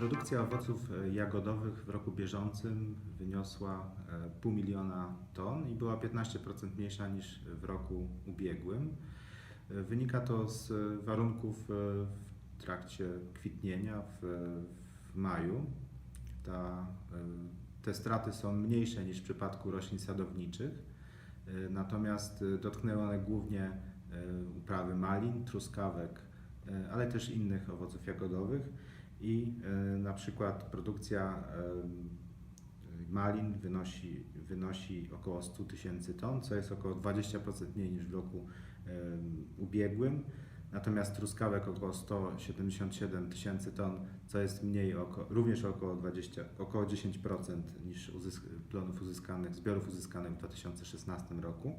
Produkcja owoców e, jagodowych w roku bieżącym wyniosła e, pół miliona ton i była 15% mniejsza niż w roku ubiegłym. E, Wynika to z warunków w trakcie kwitnienia w, w maju. Ta, te straty są mniejsze niż w przypadku roślin sadowniczych, natomiast dotknęły one głównie uprawy malin, truskawek, ale też innych owoców jagodowych i e, na przykład produkcja e, malin wynosi, wynosi około 100 tysięcy ton, co jest około 20% mniej niż w roku e, ubiegłym. Natomiast truskawek około 177 tysięcy ton, co jest mniej, oko, również około, 20, około 10% niż uzysk, plonów uzyskanych, zbiorów uzyskanych w 2016 roku.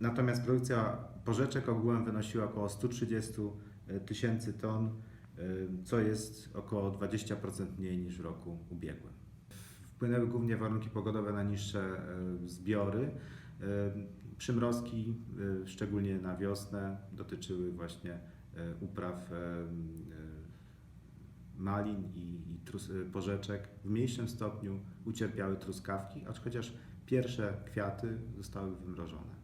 Natomiast produkcja porzeczek ogółem wynosiła około 130 tysięcy ton, co jest około 20% mniej niż w roku ubiegłym. Wpłynęły głównie warunki pogodowe na niższe e, zbiory. Przymrozki, e, szczególnie na wiosnę, dotyczyły właśnie e, upraw malin i, trus, porzeczek. W mniejszym stopniu ucierpiały truskawki, acz chociaż pierwsze kwiaty zostały wymrożone.